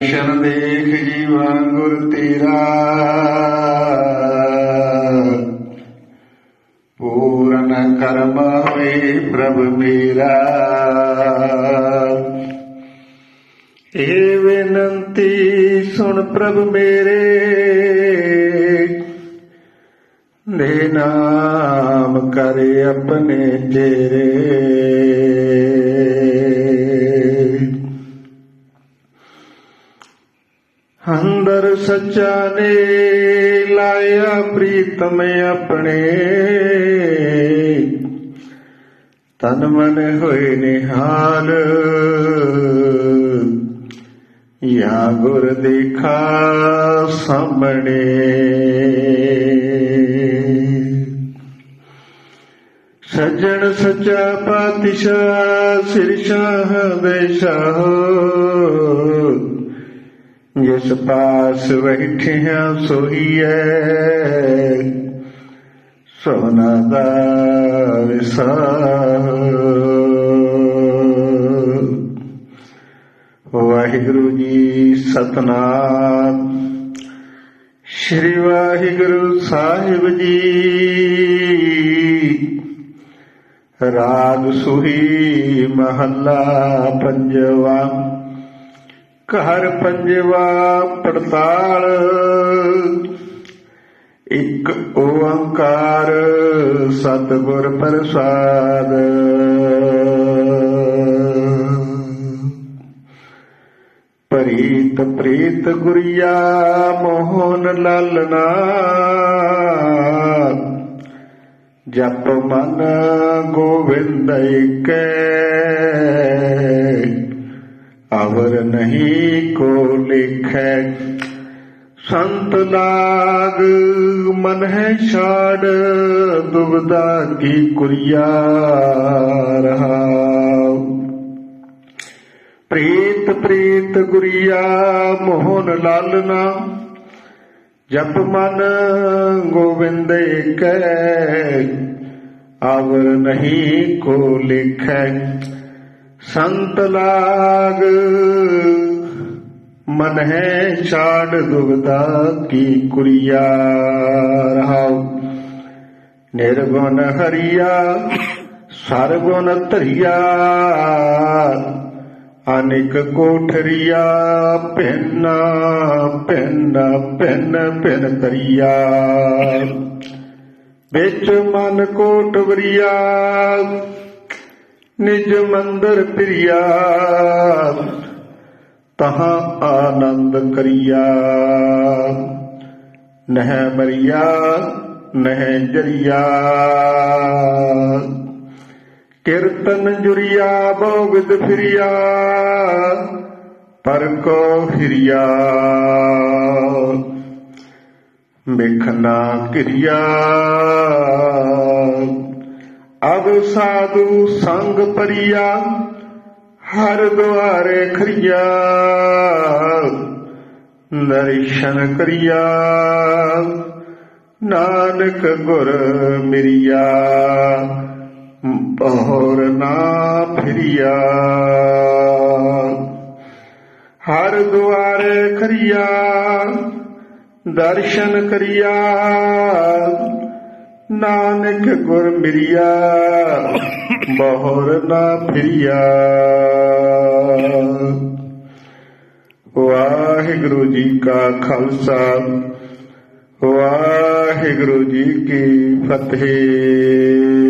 शरण देख जीवा गुर तेरा पूर्ण कर्म हुए प्रभु मेरा हे विनंती सुन प्रभु मेरे ले नाम करे अपने चेरे ਅੰਦਰ ਸੱਚਾ ਨੇ ਲਾਇਆ ਪ੍ਰੀਤਮ ਆਪਣੇ। ਤਨ ਮਨ ਹੋਏ ਨਿਹਾਲ। ਯਾ ਗੁਰ ਦੇਖਾ ਸਾਹਮਣੇ। ਸੱਜਣ ਸੱਚਾ ਪਾਤਸ਼ਾਹ, ਸਿਰ ਸ਼ਾਹ ਦੇ ਸ਼ਾਹ ਜਿਸ ਪਾਸ ਬੈਠਿਆ ਸੋਈਐ, ਸੋਨਾ ਦਾ ਵਿਸਾਹ ਵਾਹਿਗੁਰੂ ਜੀ ਸਤਨਾਮ। ਸ੍ਰੀ ਵਾਹਿਗੁਰੂ ਸਾਹਿਬ ਜੀ, ਰਾਗ ਸੁਹੀ ਮਹੱਲਾ ਪੰਜਵਾ। ਘਰ ਪੰਜਵਾ ਪੜਤਾਲ, ਇੱਕ ਓੰਕਾਰ ਸਤਿਗੁਰ ਪ੍ਰਸਾਦ। ਪ੍ਰੀਤ ਪ੍ਰੀਤ ਗੁਰਿਆ ਮੋਹਨ ਲਾਲਨਾ ਜਪ ਮਨ ਗੋਵਿੰਦ ਏਕੈ ਅਵਰ ਨਹੀਂ ਕੋ ਲਿਖੈ। ਸੰਤ ਲਾਗ ਮਨ ਹੈ ਛਾੜ, ਦੁਬਦਾ ਕੀ ਕੁਰੀਆ ਰਹਾਉ। ਪ੍ਰੀਤ ਪ੍ਰੀਤ ਗੁਰਿਆ ਮੋਹਨ ਲਾਲਨਾ ਜਪ ਮਨ ਗੋਬਿੰਦ ਕੈ ਅਵਰ ਨਹੀਂ ਕੋ ਲਿਖੈ। ਸੰਤ ਲਾਗ। ਮਨ ਹੈ ਛਾੜ ਦੁਬਦਾ ਕੀ ਕੁਰੀਆ ਰਹਾਉ। ਨਿਰਗੁਣ ਹਰੀਆ, ਸਰਗੁਣ ਧਰੀਆ। ਅਨੇਕ ਕੋਠਰੀਆ, ਭਿੰਨ ਭਿੰਨ ਭਿੰਨ ਭਿੰਨ ਤਰੀਆ ਵਿੱਚ ਮਨ ਕੋਟ ਵਰੀਆ ਨਿਜ ਮੰਦਰ ਪ੍ਰਿਆ। ਤਹਾਂ ਆਨੰਦ ਕਰੀਆ। ਨਹਿ ਮਰੀਆ, ਨਹਿ ਜਰੀਆ। ਕੀਰਤਨ ਜੁਰੀਆ, ਬੋਗਦ ਫਿਰਿਆ। ਪਰ ਕੋ ਹਿਰਿਆ ਮੇਖਨਾ ਕਿਰਿਆ। ਅਬ ਸਾਧੂ ਸੰਗ ਪਰਿਆ, ਹਰ ਦੁਆਰੇ ਖਰੀਆ। ਨਰਿਸ਼ਨ ਕਰਿਆ, ਨਾਨਕ ਗੁਰ ਮਿਰਿਆ ਬਹੁਰ ਨਾ ਫਿਰਿਆ। ਹਰ ਦੁਆਰੇ ਖਰੀਆ, ਦਰਸ਼ਨ ਕਰਿਆ ਨਾਨਕ ਗੁਰ ਮਿਰਿਆ ਬਹੁਰ ਨਾ ਫਿਰਿਆ। ਵਾਹਿਗੁਰੂ ਜੀ ਕਾ ਖਾਲਸਾ ਵਾਹਿਗੁਰੂ ਜੀ ਕੀ ਫਤਿਹ।